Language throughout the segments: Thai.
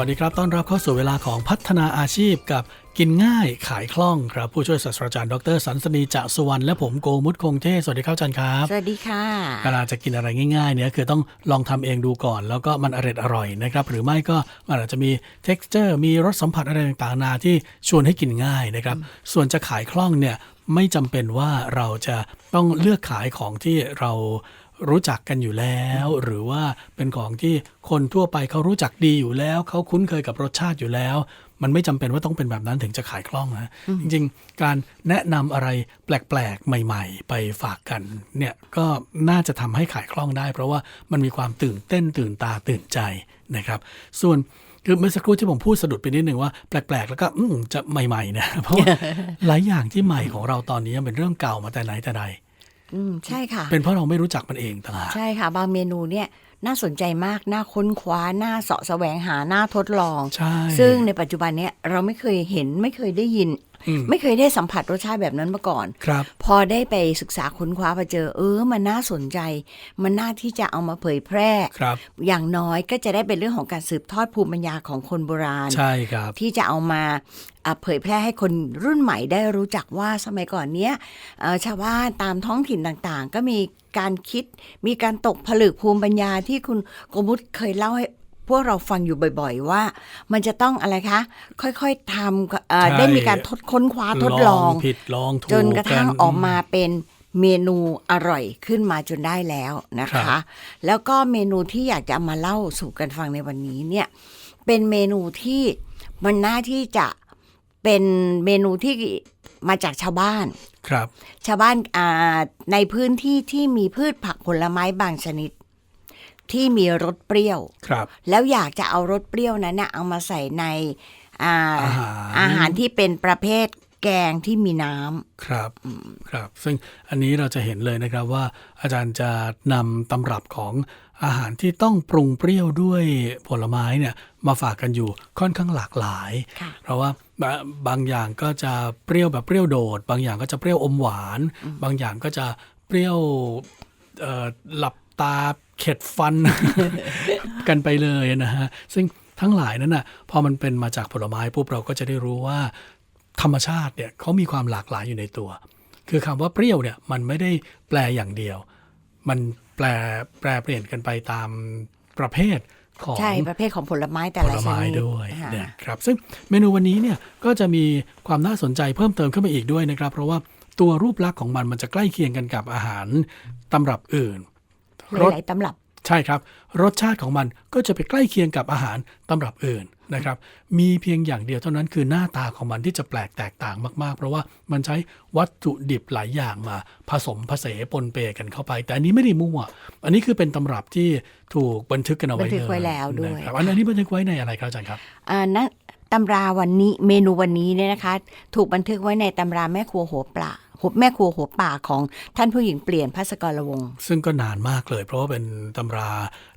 วัสดีครับ ต้อนรับเข้าสู่เวลาของพัฒนาอาชีพกับกินง่ายขายคล่องครับ ผู้ช่วยศาสตราจารย์ดรสันสนีจะสุวรรณและผมโกมุตคงเทพสวัสดีครับอาจารย์ครับ สวัสดีค่ะเวลาจะกินอะไรง่ายๆเนี่ยคือต้องลองทำเองดูก่อน แล้วก็มันอร่อยอร่อยนะครับ หรือไม่ก็มันอาจจะมี t e x t อร์มีรสสัมผัสอะไรต่างๆนานาที่ชวนให้กินง่ายนะครับ ส่วนจะขายคล่องเนี่ยไม่จำเป็นว่าเราจะต้องเลือกขายของที่เรา รู้จักกันอยู่แล้ว หรือว่าเป็นของที่คนทั่วไปเขารู้จักดีอยู่แล้ว เขาคุ้นเคยกับรสชาติอยู่แล้ว มันไม่จำเป็นว่าต้องเป็นแบบนั้นถึงจะขายคล่องนะจริง ๆ การแนะนำอะไรแปลกๆ ใหม่ ๆ ไปฝากกันเนี่ยก็น่าจะทำให้ขายคล่องได้ เพราะว่ามันมีความตื่นเต้นตื่นตาตื่นใจนะครับ ส่วนคือเมื่อสักครู่ที่ผมพูดสะดุดไปนิดนึงว่าแปลกๆ แล้วก็อืมจะใหม่ๆนะเพราะว่าหลายอย่างที่ใหม่ของเราตอนนี้ยังเป็นเรื่องเก่ามาแต่ไหนแต่ใด อืมใช่ค่ะ เป็นเพราะเราไม่รู้จักมันเองต่างหากใช่ค่ะ บางเมนูเนี่ยน่าสนใจมากน่าค้นคว้าน่าเสาะแสวงหาน่าทดลอง ใช่ ซึ่งในปัจจุบันเนี่ยเราไม่เคยเห็นไม่เคยได้ยินอืม ไม่เคยได้สัมผัสรสชาติแบบนั้นมาก่อนครับ พอได้ไปศึกษาค้นคว้าไปเจอ เออ มันน่าสนใจ มันน่าที่จะเอามาเผยแพร่ครับ อย่างน้อยก็จะได้เป็นเรื่องของการสืบทอดภูมิปัญญาของคนโบราณ ใช่ครับ ที่จะเอามาอะเผยแพร่ให้คนรุ่นใหม่ได้รู้จักว่าสมัยก่อนเนี้ยเอ่อชาวบ้านตามท้องถิ่นต่างๆ ก็มีการคิดมีการตกผลึกภูมิปัญญาที่คุณโกมุตเคยเล่าให้ พวกเราฟังอยู่บ่อยๆ ว่า มันจะต้องอะไรคะ ค่อยๆทำเอ่อใช่ได้มีการทดค้นคว้าทดลองผิดลองถูกจนกระทั่งนออกมาเป็นเมนูอร่อยขึ้นมาจนได้แล้วนะครัคะบแล้วก็เมนูที่อยากจะเอามาเล่าสู่กันฟังในวันนี้เนี่ย เป็นเมนูที่มันน่าที่จะเป็นเมนูที่มาจากชาวบ้าน ครับ ชาวบ้านอ่าในพื้นที่ที่มีพืชผักผลไม้บางชนิด ที่มีรสเปรี้ยวครับ แล้วอยากจะเอารสเปรี้ยวนั้นนะเอามาใส่ในอ่าอาหาร อาหารที่เป็นประเภทแกงที่มีน้ำ ครับครับ ซึ่งอันนี้เราจะเห็นเลยนะครับว่า อาจารย์จะนำตำรับของอาหารที่ต้องปรุงเปรี้ยวด้วยผลไม้เนี่ยมาฝากกันอยู่ค่อนข้างหลากหลาย ค่ะ เพราะว่าบะบางอย่างก็จะเปรี้ยวแบบเปรี้ยวโดด บางอย่างก็จะเปรี้ยวอมหวาน บางอย่างก็จะเปรี้ยวเอ่อหลับตา เข็ดฟันกันไปเลยนะฮะ ซึ่งทั้งหลายนั้นน่ะพอมันเป็นมาจากผลไม้ปุ๊บเราก็จะได้รู้ว่า ธรรมชาติเนี่ยเขามีความหลากหลายอยู่ในตัว คือคำว่าเปรี้ยวเนี่ยมันไม่ได้แปลอย่างเดียว มันแปลแปลเปลี่ยนกันไปตามประเภทของใช่ประเภทของผลไม้แต่ผละลชไม้นิดด้วยค่ะนะครับซึ่งเมนูวันนี้เนี่ยก็จะมีความน่าสนใจเพิ่มเติมขึ้นมาอีกด้วยนะครับ เพราะว่าตัวรูปลักษณ์ของมันมันจะใกล้เคียงกันกับอาหารตำรับอื่นรส หลายๆตำรับ ใช่ครับ รสชาติของมันก็จะไปใกล้เคียงกับอาหารตำรับอื่นนะครับ มีเพียงอย่างเดียวเท่านั้นคือหน้าตาของมันที่จะแปลกแตกต่างมากๆ เพราะว่ามันใช้วัตถุดิบหลายอย่างมา ผสมผสมปนเปกันเข้าไป แต่อันนี้ไม่ได้มั่ว อันนี้คือเป็นตำรับที่ถูกบันทึกกันเอาไว้บันทึกไว้เลยแล้วด้วยนะครับอันนี้บันทึกไว้ในอะไรครับอาจารย์ครับอ่านะตำราวันนี้เมนูวันนี้เนี่ยนะคะ ถูกบันทึกไว้ในตำราแม่ครัวหัวปลา หัวแม่ครัวหัวป่าของท่านผู้หญิงเปลี่ยนพัสกรวงศ์ซึ่งก็นานมากเลย เพราะว่าเป็นตำรา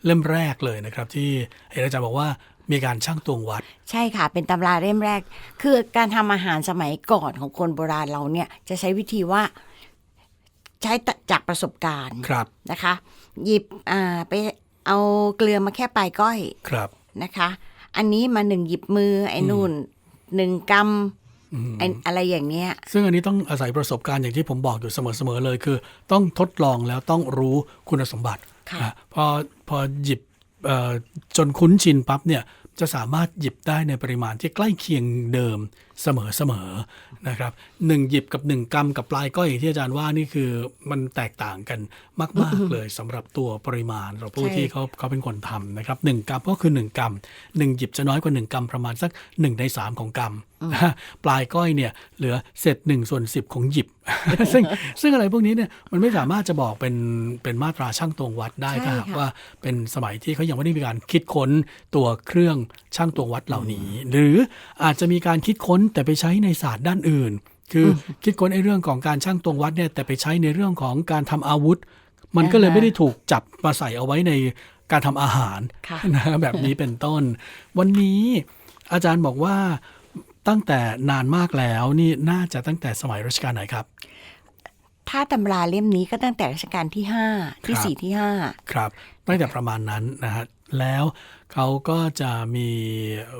เล่มแรกเลยนะครับ ที่เห็นอาจารย์บอกว่ามีการช่างตวงวัด ใช่ค่ะ เป็นตำราเล่มแรก คือการทำอาหารสมัยก่อนของคนโบราณเราเนี่ยจะใช้วิธีว่าใช้จากประสบการณ์ครับนะคะ หยิบอ่าไปเอาเกลือมาแค่ปลายก้อยครับนะคะ อันนี้มาหนึ่งหยิบมือไอ้นู่นหนึ่งกำไอ้อะไรอย่างเนี้ย ซึ่งอันนี้ต้องอาศัยประสบการณ์อย่างที่ผมบอกอยู่เสมอๆเลย คือ ต้องทดลองแล้วต้องรู้คุณสมบัติค่ะนะพอพอหยิบเอ่อจนคุ้นชินปั๊บเนี่ยจะสามารถหยิบได้ในปริมาณที่ใกล้เคียงเดิมเสมอๆนะครับหนึ่งหยิบกับหนึ่งกำกับปลายก้อยอย่างที่อาจารย์ว่านี่คือมันแตกต่างกันมาก ๆเลยสำหรับตัวปริมาณเราผู้ใช่ที่เขาเขาเป็นคนทำนะครับหนึ่งกำก็คือหนึ่งกำหนึ่งหยิบจะน้อยกว่าหนึ่งกำประมาณสักหนึ่งในสามของกำนะฮะปลายก้อยเนี่ยเหลือเศษหนึ่งส่วนสิบของหยิบ ซึ่งซึ่งอะไรพวกนี้เนี่ยมันไม่สามารถจะบอกเป็นเป็นมาตราช่างตวงวัดได้ใช่ถ้าหากค่ะว่าเป็นสมัยที่เขายังไม่ได้มีการคิดค้นตัวเครื่องช่างตวงวัดเหล่านี้ หรืออาจจะมีการคิดค้นแต่ไปใช้ในศาสตร์ด้านอื่น คืออคิดค้นไอ้เรื่องของการช่างตวงวัดเนี่ยแต่ไปใช้ในเรื่องของการทำอาวุธ มันก็เลยอ่าฮะไม่ได้ถูกจับมาใส่เอาไว้ในการทำอาหารค่ะนะแบบนี้เป็นต้น วันนี้อาจารย์บอกว่า ตั้งแต่นานมากแล้วนี่น่าจะตั้งแต่สมัยรัชกาลไหนครับ ถ้าตำราเล่มนี้ก็ตั้งแต่รัชกาลที่ห้าที่ครับสี่ที่ห้าครับ ตั้งแต่ประมาณนั้นนะฮะแล้วเขาก็จะมี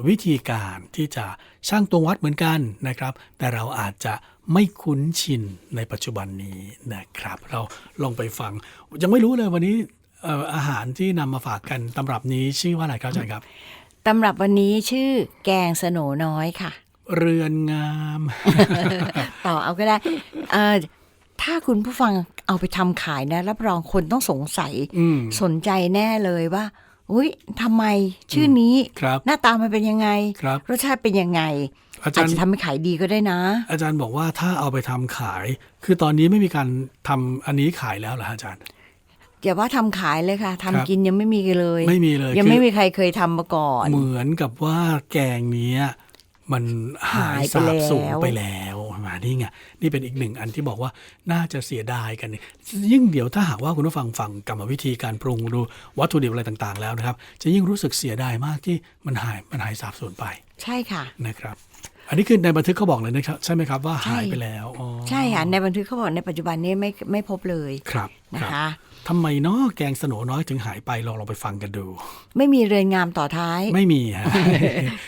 วิธีการที่จะช่างตวงวัดเหมือนกันนะครับ แต่เราอาจจะไม่คุ้นชินในปัจจุบันนี้นะครับ เราลองไปฟัง ยังไม่รู้เลยวันนี้เอ่ออาหารที่นำมาฝากกันตำรับนี้ชื่อว่าอะไรครับอาจารย์ครับตำรับวันนี้ชื่อแกงสโหนน้อยค่ะ เรือนงาม ต่อเอาก็ได้เอ่อถ้าคุณผู้ฟังเอาไปทำขายนะ รับรองคนต้องสงสัยอืมสนใจแน่เลยว่าอุ้ยทำไมชื่อนี้ครับหน้าตามันเป็นยังไงครับรสชาติเป็นยังไง อาจาอาจรย์จะทำให้ขายดีก็ได้นะ อาจารย์บอกว่าถ้าเอาไปทำขาย คือตอนนี้ไม่มีการทำอันนี้ขายแล้วเหรอฮะอาจารย์อย่าว่าทำขายเลยค่ะทำครับกินยังไม่มีเลย ไม่มีเลย ยังคือไม่มีใครเคยทำมาก่อน เหมือนกับว่าแกงเนี้ย มันหายหายไปสาบสูญแล้วไปแล้วมานี่ไงนี่เป็นอีกหนึ่งอันที่บอกว่าน่าจะเสียดายกันเนี่ยยิ่งเดี๋ยวถ้าหากว่าคุณผู้ฟังฟังกรรมวิธีการปรุงดูวัตถุดิบอะไรต่างๆ แล้วนะครับ จะยิ่งรู้สึกเสียดายมากที่มันหายมันหายสาบสูญไป ใช่ค่ะนะครับ อันนี้คือในบันทึกเขาบอกเลยนะครับใช่ไหมครับว่าใช่หายไปแล้วอ๋อใช่ค่ะในบันทึกเขาบอกในปัจจุบันนี้ไม่ไม่พบเลยครับนะรับคะทำไมเนาะแกงสโหนน้อยถึงหายไปลองลองไปฟังกันดู ไม่มีเรือนงามต่อท้าย ไม่มีฮะ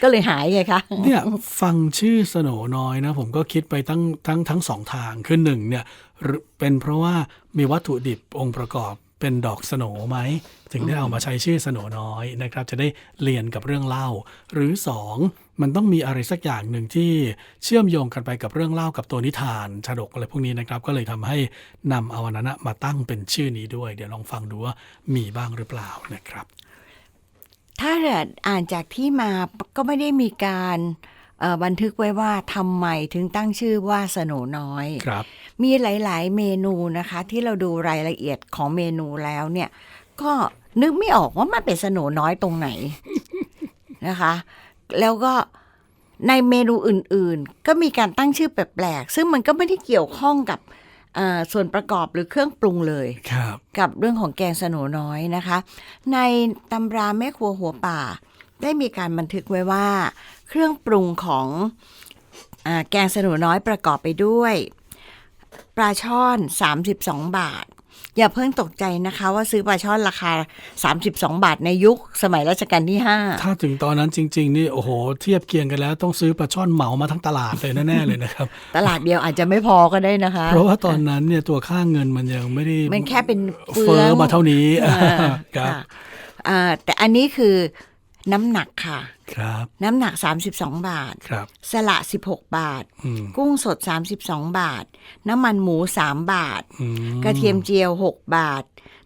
ก็เลยหายไงคะเนี่ยฟังชื่อสโหนน้อยนะ ผมก็คิดไปทั้งทั้งทั้งสองทางคือหนึ่งเนี่ยหรือเป็นเพราะว่ามีวัตถุดิบองค์ประกอบเป็นดอกสโหนไหม ถึงได้เอามาใช้ชื่อสโหนน้อยนะครับ จะได้เรียนกับเรื่องเล่า หรือสอง มันต้องมีอะไรสักอย่างหนึ่งที่เชื่อมโยงกันไปกับเรื่องเล่ากับตัวนิทานชาดกอะไรพวกนี้นะครับ ก็เลยทำให้นำเอาอันนั้นนะมาตั้งเป็นชื่อนี้ด้วย เดี๋ยวลองฟังดูว่ามีบ้างหรือเปล่านะครับ ถ้าอ่านจากที่มาก็ไม่ได้มีการเอ่อบันทึกไว้ว่าทำไมถึงตั้งชื่อว่าสโหนน้อยครับ มีหลาย ๆ เมนูนะคะ ที่เราดูรายละเอียดของเมนูแล้วเนี่ย ก็นึกไม่ออกว่ามันเป็นสโหนน้อยตรงไหนนะคะ แล้วก็ในเมนูอื่นๆ ก็มีการตั้งชื่อแปลกๆ ซึ่งมันก็ไม่ได้เกี่ยวข้องกับเอ่อส่วนประกอบหรือเครื่องปรุงเลยครับกับเรื่องของแกงสโหนน้อยนะคะ ในตำราแม่ครัวหัวป่า ได้มีการบันทึกไว้ว่า เครื่องปรุงของอาแกงสโหนน้อยประกอบไปด้วย ปลาช่อน 32 บาท อย่าเพิ่งตกใจนะคะว่าซื้อปลาช่อนราคา 32 บาทในยุคสมัยรัชกาลที่ถ้าถึงตอนนั้นจริง ๆ นี่โอ้โห เทียบเคียงกันแล้วต้องซื้อปลาช่อนเหมามาทั้งตลาดเลยแน่ๆเลยนะครับ5ตลาดเดียวอาจจะไม่พอก็ได้นะคะ เพราะว่าตอนนั้นเนี่ยตัวค่าเงินมันยังไม่ได้มันแค่เป็นเฟืเฟ้อองมาเท่านี้อ่าครับค่ะอ่าแต่อันนี้คือ น้ำหนักค่ะ ครับ น้ำหนัก 32 บาท ครับ สละ 16 บาท อืมกุ้งสด 32 บาท น้ำมันหมู 3 บาท อืมกระเทียมเจียว 6 บาท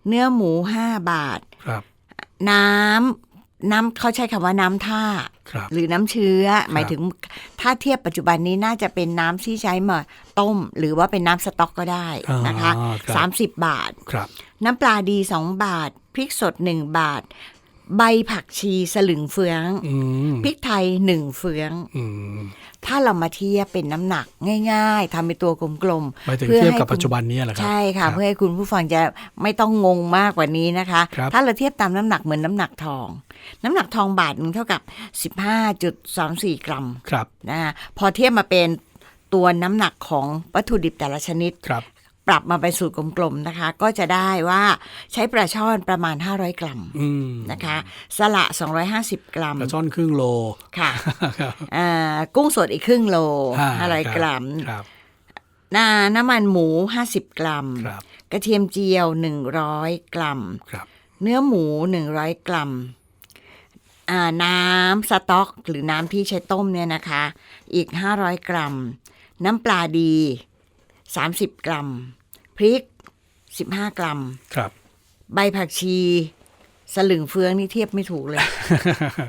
เนื้อหมู 5 บาท ครับ น้ำน้ำเขาใช้คำว่าน้ำท่า ครับ หรือน้ำเชื้อ หมายถึงถ้าเทียบปัจจุบันนี้น่าจะเป็นน้ำที่ใช้มาต้ม หรือว่าเป็นน้ำสต๊อกก็ได้นะคะอ่าครับ 30 บาท ครับ น้ำปลาดี 2 บาท พริกสด 1 บาท ใบผักชีสลึงเฟืองอืมพริกไทย1เฟืองอืมถ้าเรามาเทียบเป็นน้ำหนักง่าย ๆทำเป็นตัวกลมหมายถึงพื่อเทียบให้กับคุณปัจจุบันนี้เหรอครับใช่ค่ะรับเพื่อให้คุณผู้ฟังจะไม่ต้องงงมากกว่านี้นะคะครับถ้าเราเทียบตามน้ำหนักเหมือนน้ำหนักทอง น้ำหนักทองบาทหนึงเท่ากับ 15.24กรัมครับนะพอเทียบมาเป็นตัวน้ำหนักของวัตถุดิบแต่ละชนิดครับ ปรับมาเป็นสูตรกลมๆนะคะ ก็จะได้ว่าใช้ปลาช่อนประมาณ 500 กรัมอืมนะคะ สละ 250 กรัมปลาช่อนครึ่งโลค่ะอ่ากุ้งสดอีกครึ่งโลอ่า500 กรัมครับน้าน้ำมันหมู 50 กรัมครับกระเทียมเจียว 100 กรัมครับเนื้อหมู 100 กรัมอ่าน้ำสต๊อกหรือน้ำที่ใช้ต้มเนี่ยนะคะ อีก 500 กรัม น้ำปลาดี 30กรัม พริก15กรัม ครับ ใบผักชี สลึงเฟืองนี่เทียบไม่ถูกเลย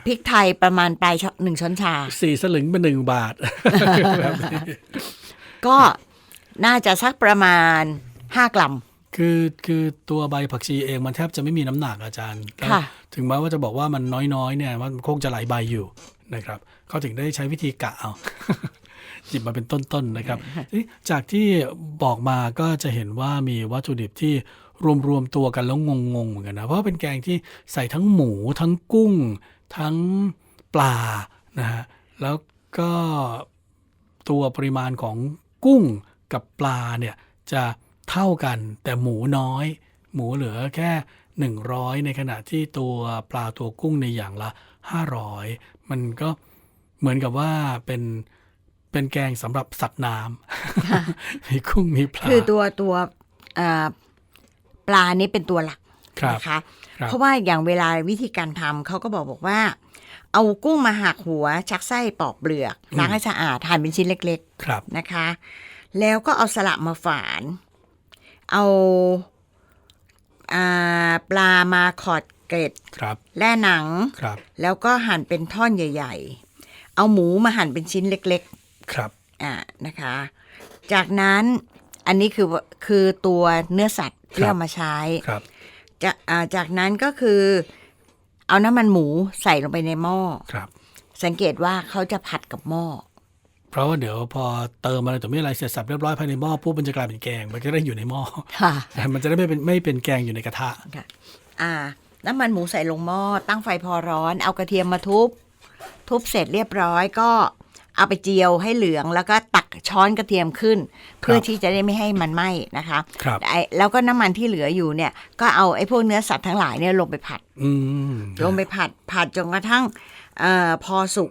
พริกไทยประมาณปลายช้อนหนึ่งช้อนชา สี่สลึงเป็นหนึ่งบาทก็น่าจะสักประมาณ5กรัม คือคือตัวใบผักชีเองมันแทบจะไม่มีน้ำหนักอาจารย์ค่ะ ถึงแม้ว่าจะบอกว่ามันน้อยๆเนี่ยมันคงจะหลายใบอยู่นะครับ เขาถึงได้ใช้วิธีกะเอา หยิบมาเป็นต้นๆนะครับทีนี้จากที่บอกมาก็จะเห็นว่ามีวัตถุดิบที่รวมๆตัวกันแล้วงงๆเหมือนกันนะเพราะว่าเป็นแกงที่ใส่ทั้งหมูทั้งกุ้ง ทั้งปลานะฮะแล้วก็ตัวปริมาณของกุ้งกับปลาเนี่ยจะเท่ากันแต่หมูน้อย หมูเหลือแค่ 100 ในขณะที่ตัวปลาตัวกุ้งในอย่างละ 500 มันก็เหมือนกับว่าเป็น เป็นแกงสำหรับสัตว์น้ำมีกุ้งมีปลาคือตัวตัวเอ่อปลานี่เป็นตัวหลักครับนะคะครับเพราะว่าอย่างเวลาวิธีการทำเขาก็บอกบอกว่า เอากุ้งมาหักหัว ชักไส้ปอกเปลือกล้างให้สะอาดหั่นเป็นชิ้นเล็กครับๆนะคะ แล้วก็เอาสลับมาฝาน เอาอ่าปลามาขอดเกล็ดครับแล่หนังครับแล้วก็หั่นเป็นท่อนใหญ่ ๆ เอาหมูมาหั่นเป็นชิ้นเล็ก ครับๆอ่านะคะ จากนั้นอันนี้คือคือตัวเนื้อสัตว์ที่เอามาใช้ครับจะอ่าจากนั้นก็คือเอาน้ำมันหมูใส่ลงไปในหม้อครับ สังเกตว่าเขาจะผัดกับหม้อเพราะว่าเดี๋ยวพอเติมอะไรต่อไม่อะไรเสร็จสับเรียบร้อยภายในหม้อปุ๊บมันจะกลายเป็นแกง มันก็ได้อยู่ในหม้อค่ะมันจะได้ไม่เป็นไม่เป็นแกงอยู่ในกระทะค่ะอ่า น้ำมันหมูใส่ลงหม้อตั้งไฟพอร้อน เอากระเทียมมาทุบ ทุบเสร็จเรียบร้อยก็ เอาไปเจียวให้เหลืองแล้วก็ตักช้อนกระเทียมขึ้น เพื่อที่จะได้ไม่ให้มันไหม้นะคะครับไอ้แล้วก็น้ำมันที่เหลืออยู่เนี่ย ก็เอาไอ้พวกเนื้อสัตว์ทั้งหลายเนี่ยลงไปผัดอืมลงไปผัดผัดจนกระทั่งเออพอสุก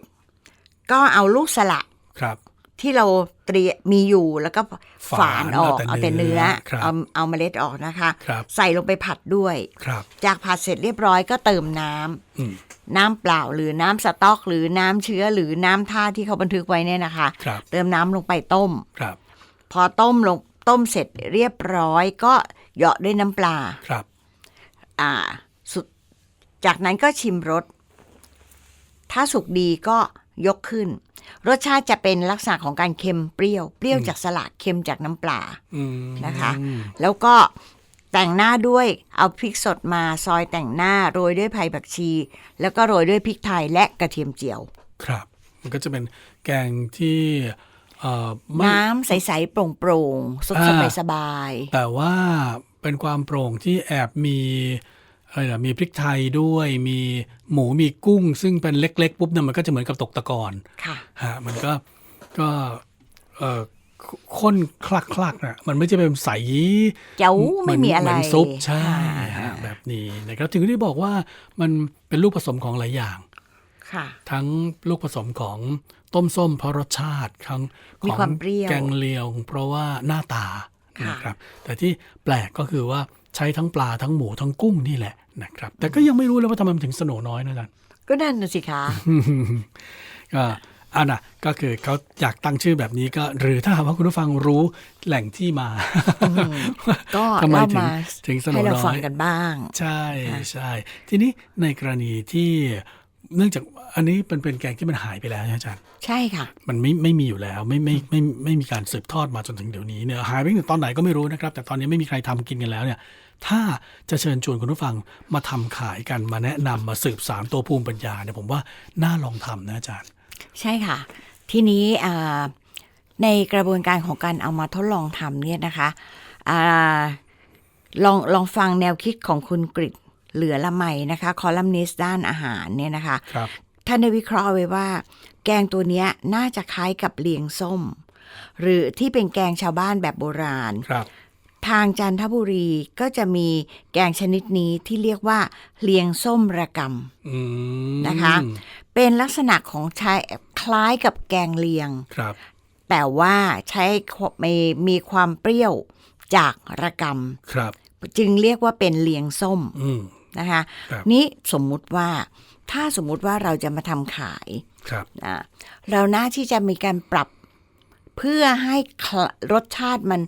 ก็เอาลูกสละครับที่เราเตรียมมีอยู่แล้วก็ฝานออกฝานเอาเอาแต่แต่เนื้เนื้ออครับเอาเอาเมล็ดออกนะคะครับใส่ลงไปผัดด้วยครับจากผัดเสร็จเรียบร้อยก็เติมน้ำอืม น้ำเปล่าหรือน้ำสต๊อก หรือน้ำเชื้อหรือน้ำท่าที่เขาบันทึกไว้เนี่ยนะคะครับเติมน้ำลงไปต้มครับพอต้มลงต้มเสร็จเรียบร้อยก็เหยาะด้วยน้ำปลาครับ อ่าสุดจากนั้นก็ชิมรส ถ้าสุกดีก็ยกขึ้น รสชาติจะเป็นลักษณะของการเค็มเปรี้ยว เปรี้ยวจากสลัดเค็มจากน้ำปลาอืมนะคะ แล้วก็ แต่งหน้าด้วยเอาพริกสดมาซอยแต่งหน้าโรยด้วยไผ่ผักชี แล้วก็โรยด้วยพริกไทยและกระเทียมเจียว ครับ มันก็จะเป็นแกงที่เอ่อไม่น้ำใส ๆ โปร่งๆสดอ่าสบายแต่ว่าเป็นความโปร่งที่แอบมีอะไรนะมีพริกไทยด้วยมีหมูมีกุ้ง ซึ่งเป็นเล็ก ๆ ปุ๊บเนี่ยมันก็จะเหมือนกับตกตะกอนๆค่ะ ฮะมันก็ก็เอ่อ ข้นคลักคลักๆนะมันไม่ใช่เป็นใสเจ้าไม่มีอะไรเหนซุปใช่ค่ะฮะแบบนี้นะครับถึงได้บอกว่ามันเป็นลูกผสมของหลายอย่างค่ะทั้งลูกผสมของต้มส้มเพราะรสชาติทั้งขมีองความเปรี้ยวแกงเลียงเพราะว่าหน้าตาค่ะนะครับแต่ที่แปลกก็คือว่าใช้ทั้งปลาทั้งหมูทั้งกุ้งนี่แหละนะครับ แต่ก็ยังไม่รู้เลยว่าทำไมมันถึงสโหนน้อยนะอาจารย์ก็นั่นน่ะสิคะก็ อันน่ะก็คือเขาอยากตั้งชื่อแบบนี้ก็ หรือถ้าหากว่าคุณผู้ฟังรู้แหล่งที่มา ก็ทำไมเล่าถึงมาถึงสโหนให้เราน้ฟัองยกันบ้าง ใช่ใช่ทีนี้ในกรณีที่เนื่องจากอันนี้เป็นเป็นแกงที่มันหายไปแล้วนะอาจารย์ใช่ค่ะมันมันไม่ไม่มีอยู่แล้วไม่ไม่ไม่ไม่ไม่มีการสืบทอดมาจนถึงเดี๋ยวนี้เนี่ยหายไปตั้งแต่ตอนไหนก็ไม่รู้นะครับ แต่ตอนนี้ไม่มีใครทำกินกันแล้วเนี่ย ถ้าจะเชิญชวนคุณผู้ฟังมาทำขายกันมาแนะนำมาสืบสารตัวภูมิปัญญาเนี่ยผมว่าน่าลองทำนะอาจารย์ ใช่ค่ะ ทีนี้อ่าในกระบวนการของการเอามาทดลองทำเนี่ยนะคะอาลองลองฟังแนวคิดของคุณกริตเหลือละไมนะคะคอลัมนิสต์ด้านอาหารเนี่ยนะคะครับท่านได้วิเคราะห์ไว้ว่า แกงตัวเนี้ยน่าจะคล้ายกับเลียงส้ม หรือที่เป็นแกงชาวบ้านแบบโบราณครับ ทางจันทบุรีก็จะมีแกงชนิดนี้ที่เรียกว่าเลียงส้มระกำอืมนะคะ เป็นลักษณะของใช้คล้ายกับแกงเลียงครับ แต่ว่าใช้มีมีความเปรี้ยวจากระกครับำจึงเรียกว่าเป็นเลียงส้มอืมนะคะครับนี่สมมุติว่าถ้าสมมุติว่าเราจะมาทำขายครับอะเราน่าที่จะมีการปรับเพื่อให้คลรสชาติมัน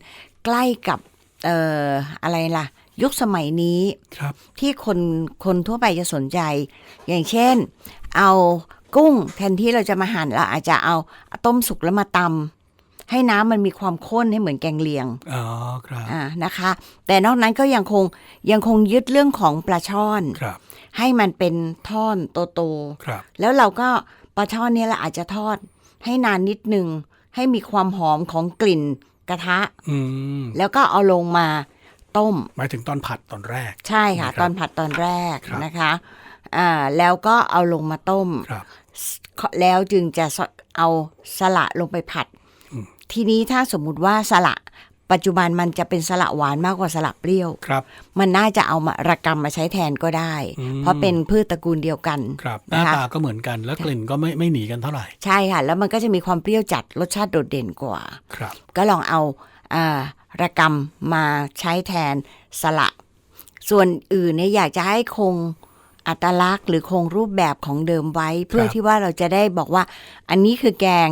ใกล้กับ เอ่ออะไรล่ะ ยุคสมัยนี้ครับ ที่คนคนทั่วไปจะสนใจ อย่างเช่น เอากุ้งแทนที่เราจะมาหั่นเราอาจจะเอาต้มสุกแล้วมาตำให้น้ำมันมีความข้นให้เหมือนแกงเลียงอ๋อครับอ่านะคะ แต่นอกนั้นก็ยังคงยังคงยึดเรื่องของปลาช่อนครับ ให้มันเป็นท่อนโตครับๆแล้วเราก็ปลาช่อนเนี่ยเราอาจจะทอดให้นานนิดนึงให้มีความหอมของกลิ่น กระทะอืมแล้วก็เอาลงมาต้มหมายถึงตอนผัดตอนแรก ใช่ค่ะนะครับตอนผัดตอนแรกครับนะคะอ่าแล้วก็เอาลงมาต้มครับแล้วจึงจะสเอาสละลงไปผัด ทีนี้ถ้าสมมุติว่าสละ ปัจจุบันมันจะเป็นสละหวานมากกว่าสละเปรี้ยวครับ มันน่าจะเอามาระกำมาใช้แทนก็ได้อืมเพราะเป็นพืชตระกูลเดียวกันครับหน้านะคะตาก็เหมือนกันแล้วกลิ่นก็ไม่ไม่หนีกันเท่าไหร่ ใช่ค่ะ แล้วมันก็จะมีความเปรี้ยวจัดรสชาติโดดเด่นกว่าครับ ก็ลองเอาอ่าระกำมาใช้แทนสละ ส่วนอื่นเนี่ยอยากจะให้คงอัตลักษณ์หรือคงรูปแบบของเดิมไว้ เพื่อที่ว่าเราจะได้บอกว่า อันนี้คือแกง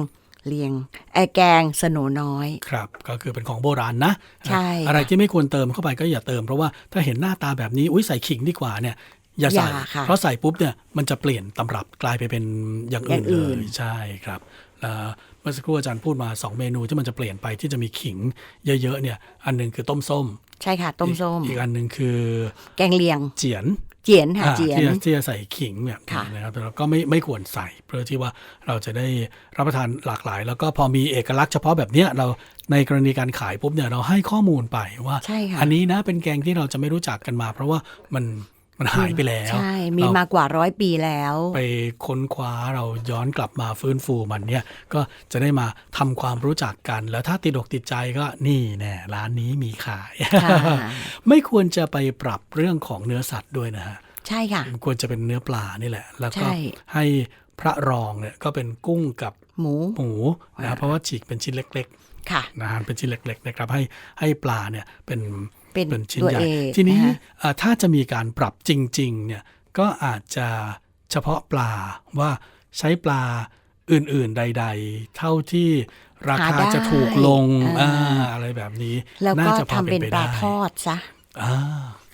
เลียงเออแกงสโหนน้อย ครับ ก็คือเป็นของโบราณนะ ใช่ อะไรที่ไม่ควรเติมเข้าไปก็อย่าเติม เพราะว่าถ้าเห็นหน้าตาแบบนี้อุ้ยใส่ขิงดีกว่าเนี่ยอย่าใส่อย่าค่ะเพราะใส่ปุ๊บเนี่ยมันจะเปลี่ยนตำรับกลายไปเป็นอย่างอื่นอย่างอื่เลนยใช่ครับแล้วเมื่อสักครู่อาจารย์พูดมา 2 เมนูที่มันจะเปลี่ยนไปที่จะมีขิงเยอะๆเนี่ย อันหนึงคือต้มส้ม ใช่ค่ะ ต้มส้ม อีกอีกอันหนึ่งคือ แกงเลียง เจียน เจียนค่ะอ่าเจียนที่จะที่จะใส่ขิงแบบนี้ค่ะนะครับแต่เราก็ไม่ไม่ควรใส่ เพื่อที่ว่าเราจะได้รับประทานหลากหลาย แล้วก็พอมีเอกลักษณ์เฉพาะแบบเนี้ยเราในกรณีการขายปุ๊บเนี่ยเราให้ข้อมูลไปว่าใช่ค่ะอันนี้นะเป็นแกงที่เราจะไม่รู้จักกันมา เพราะว่ามัน มันหายไปแล้ว ใช่ มีเรมากว่าร้อยปีแล้ว ไปค้นคว้าเราย้อนกลับมาฟื้นฟูมันเนี่ย ก็จะได้มาทำความรู้จักกัน แล้วถ้าติดอกติดใจก็นี่แน่ร้านนี้มีขายค่ะไม่ควรจะไปปรับเรื่องของเนื้อสัตว์ด้วยนะฮะ ใช่ค่ะ ควรจะเป็นเนื้อปลานี่แหละ แล้วก็ใช่ให้พระรองเนี่ยก็เป็นกุ้งกับหมูหมูนะเพราะว่าฉีกเป็นชิ้นเล็กค่ะๆนะฮะเป็นชิ้นเล็ก ๆ นะครับ ให้ให้ปลาเนี่ยเป็น เป็นชิ้นตัวใหญ่เอกทีนี้นะคะเอ่อถ้าจะมีการปรับจริงๆเนี่ยก็อาจจะเฉพาะปลาว่าใช้ปลาอื่นๆใด ๆ เท่าที่ราคาหาได้จะถูกลงอ่าอ่าอะไรแบบนี้ แล้วก็น่าจะพอทำเป็นไปลาทอดซะอ่า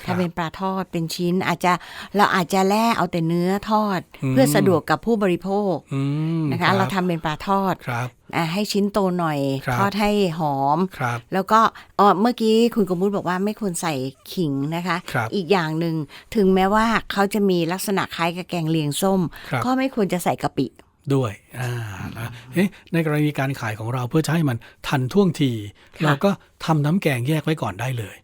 ครับทำเป็นปลาทอดเป็นชิ้นอาจจะเราอาจจะแล่เอาแต่เนื้อทอดอืมเพื่อสะดวกกับผู้บริโภคอืมนะคะบเราทำเป็นปลาทอดครับอะ ให้ชิ้นโตหน่อยครับทอดให้หอมครับแล้วก็อ๋อเมื่อกี้คุณกมุตบอกว่าไม่ควรใส่ขิงนะคะครับอีกอย่างหนึ่งถึงแม้ว่าเขาจะมีลักษณะคล้ายกับแกงเลียงส้มครับก็ไม่ควรจะใส่กะปิด้วยอ่านะเอ๊ะในกรณีการขายของเราเพื่อจะให้มันทันท่วงทีค่ะเราก็ทำน้ำแกงแยกไว้ก่อนได้เลย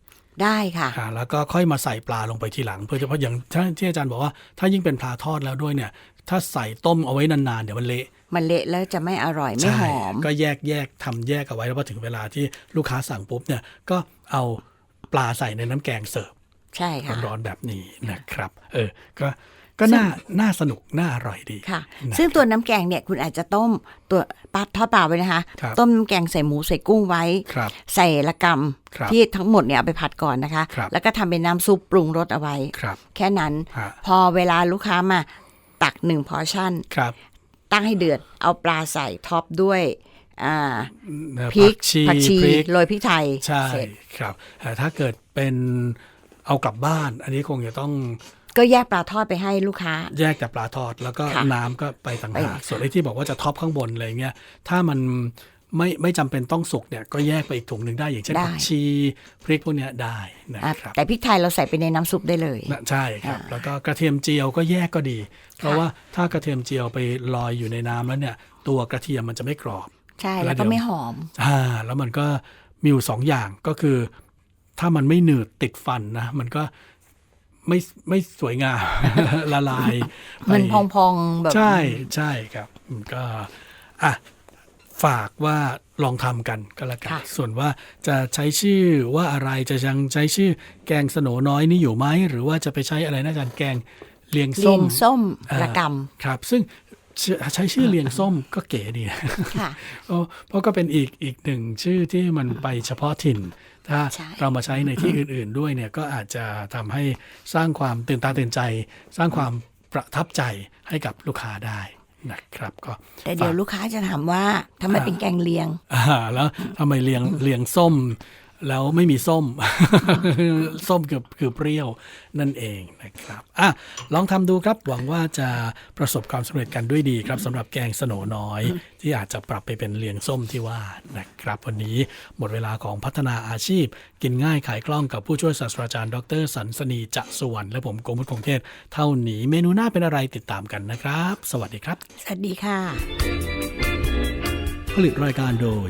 ได้ค่ะอ่าแล้วก็ค่อยมาใส่ปลาลงไปทีหลัง เพื่อจะเพราะอย่างที่ที่อาจารย์บอกว่าถ้ายิ่งเป็นปลาทอดแล้วด้วยเนี่ย ถ้าใส่ต้มเอาไว้นานๆ เดี๋ยวมันเละมันเละแล้วจะไม่อร่อยไม่ใช่หอม ก็แยกแยกทำแยกเอาไว้แล้วพอถึงเวลาที่ลูกค้าสั่งปุ๊บเนี่ยก็เอาปลาใส่ในน้ำแกงเสิร์ฟใช่ค่ะร้อนๆแบบนี้นะครับ เออ ก็ก็น่าน่าสนุก น่าอร่อยดีค่ะนะซึ่งตัวน้ำแกงเนี่ยคุณอาจจะต้มตัวปลาทอดเปล่าไว้นะคะครับต้มน้ำแกงใส่หมูใส่กุ้งไว้ครับใส่ละกครับำที่ทั้งหมดเนี่ยเอาไปผัดก่อนนะคะครับแล้วก็ทำเป็นน้ำซุปปรุงรสเอาไว้ครับแค่นั้นฮะพอเวลาลูกค้ามา ตักหนึ่งพอชั่นครับ ตั้งให้เดือดเอาปลาใส่ท็อปด้วยอ่าเอ่อพริกชีผักชีพริกโรยพริกไทย ใช่เสร็จครับแต่ถ้าเกิดเป็นเอากลับบ้าน อันนี้คงจะต้องก็แยกปลาทอดไปให้ลูกค้า แยกแต่ปลาทอดแล้วก็ค่ะน้ำก็ไปต่างไปหากส่วนไอ้ที่บอกว่าจะท็อปข้างบนอะไรเงี้ยถ้ามัน ไม่ไม่จำเป็นต้องสุกเนี่ยก็แยกไปอีกถุงหนึ่งได้อย่างเช่นได้ ผักชีพริกพวกเนี้ยได้นะอะครับแต่พริกไทยเราใส่ไปในน้ำซุปได้เลย นะใช่ครับอ่าแล้วก็กระเทียมเจียวก็แยกก็ดี เพราะว่าถ้ากระเทียมเจียวไปลอยอยู่ในน้ำแล้วเนี่ย ตัวกระเทียมมันจะไม่กรอบ ใช่แล้แล้ววเดี๋ก็ยว ไม่หอม อ่าแล้วมันก็มีอยู่สองอย่างก็คือ ถ้ามันไม่หนืดติดฟันนะ มันก็ไม่ไม่สวยงาม ละลายไปมันพองๆแบบ ใช่ใช่ครับอืมก็อะ ฝากว่าลองทำกันก็แล้วกันค่ะส่วนว่าจะใช้ชื่อว่าอะไรจะยังใช้ชื่อแกงสโหนน้อยนี่อยู่ไหม หรือว่าจะไปใช้อะไรนะอาจารย์แกงเลียงเลีส้ยมงส้มอ่าระกครับ ซึ่งชื่อใช้ชื่อเลียงส้มก็เก๋ดีนะำค่ะเพราะเพราะก็เป็นอีกอีกหนึ่งชื่อที่มันไปเฉพาะถิ่น ถ้าใช่เรามาใช้ในที่อื่น ๆ ด้วยเนี่ยก็อาจจะทำให้สร้างความตื่นตาตื่นใจ สร้างความประทับใจให้กับลูกค้าได้ นะครับก็แต่เดี๋ยวลูกค้าจะถามว่าทำไมเป็นแกงเลียง อ่าแล้วทำไมเลียงเลียงส้ม แล้วไม่มีส้ม ส้มคือคือเปรี้ยวนั่นเองนะครับอะลองทำดูครับหวังว่าจะประสบความสำเร็จกันด้วยดีครับสำหรับแกงสโหนน้อย ที่อาจจะปรับไปเป็นเลียงส้มที่ว่านะครับ วันนี้หมดเวลาของพัฒนาอาชีพ กินง่ายขายคล่องกับผู้ช่วยศาสตราจารย์ ดรสันสนีจะสุวรรณและผมโกมุตคงเทศ เท่านี้เมนูหน้าเป็นอะไรติดตามกันนะครับ สวัสดีครับ สวัสดีค่ะ ผลิตรายการโดย